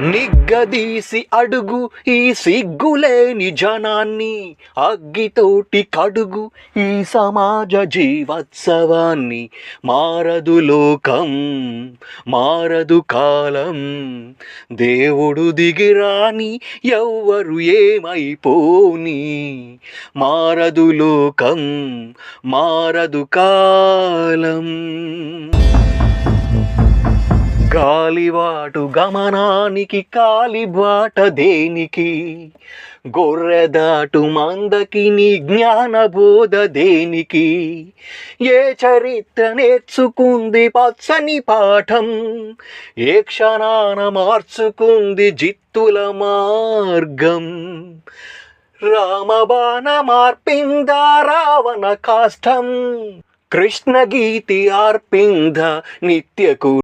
నిగ్గదీసి అడుగు ఈ సిగ్గులేని జనాన్ని అగ్గితోటి కడుగు ఈ సమాజ జీవోత్సవాన్ని. మారదు లోకం మారదు కాలం దేవుడు దిగిరాని ఎవ్వరు ఏమైపోని. మారదు లోకం మారదు కాలం. గాలివాటు గమనానికి కాలిబాట దేనికి? గొర్రెదాటు మందకి నీ జ్ఞానబోధ దేనికి? ఏ చరిత్ర నేర్చుకుంది పచ్చని పాఠం? ఏ క్షణాన మార్చుకుంది జిత్తుల మార్గం? రామబాణ మార్పిందా రావణ కాష్టం? కృష్ణగీతి ఆర్పింద నిత్యకు